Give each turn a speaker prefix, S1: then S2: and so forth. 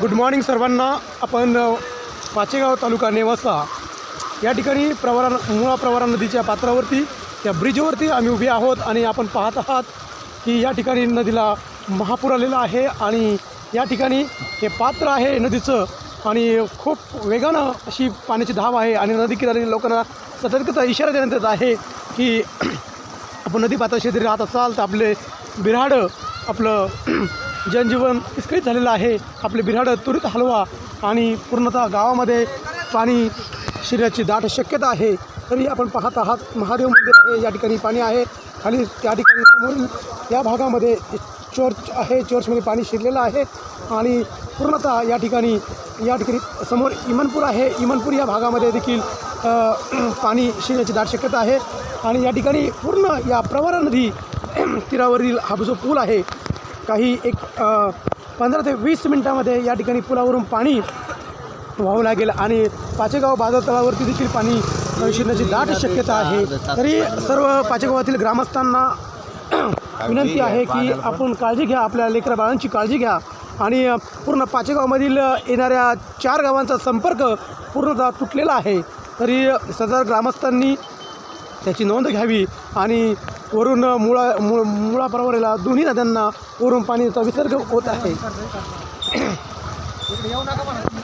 S1: Good morning सर्वांना. आपण पाचेगाव तालुका नेवासा या ठिकाणी प्रवरा मुळा प्रवरा नदीच्या पात्रावरती त्या ब्रिजवरती आम्ही उभे आहोत आणि आपण पाहत आहात की या ठिकाणी नदीला महापूर आलेला आहे आणि या ठिकाणी हे पात्र आहे नदीचं आणि खूप वेगानं अशी पाण्याची धाव आहे आणि नदी किनारी लोकांना सतर्कता इशारा देण्यात येत आहे की आपण नदी पात्राशी जरी राहत असाल तर आपले बिऱ्हाडं आपलं जनजीवन विस्कळीत झालेलं आहे. आपले बिऱ्हाडं त्वरित हलवा आणि पूर्णतः गावामध्ये पाणी शिरण्याची दाट शक्यता आहे. तरी आपण पाहत आहात महादेव मंदिर आहे या ठिकाणी पाणी आहे. खाली त्या ठिकाणी समोर या भागामध्ये चर्च आहे. चर्चमध्ये पाणी शिरलेलं आहे आणि पूर्णतः या ठिकाणी या ठिकाणी समोर इमनपूर आहे. इमनपूर या भागामध्ये देखील पाणी शिरण्याची दाट शक्यता आहे. आणि या ठिकाणी पूर्ण या प्रवरा नदी तीरावरील हा जो पूल आहे काही एक पंधरा ते वीस मिनटामध्ये या ठिकाणी पुलावरून पाणी वाहू लागेल आणि पाचेगाव बाजार तळावरती देखील पाणी शिरण्याची दाट शक्यता आहे. तरी सर्व पाचेगावातील ग्रामस्थांना विनंती आहे की आपण काळजी घ्या आपल्या लेकरा बाळांची काळजी घ्या आणि पूर्ण पाचेगावमधील येणाऱ्या चार गावांचा संपर्क पूर्णतः तुटलेला आहे. तरी सदर ग्रामस्थांनी त्याची नोंद घ्यावी आणि वरून मुळा मु मुळा परवरेला दोन्ही नद्यांना वरून पाण्याचा विसर्ग होत आहे.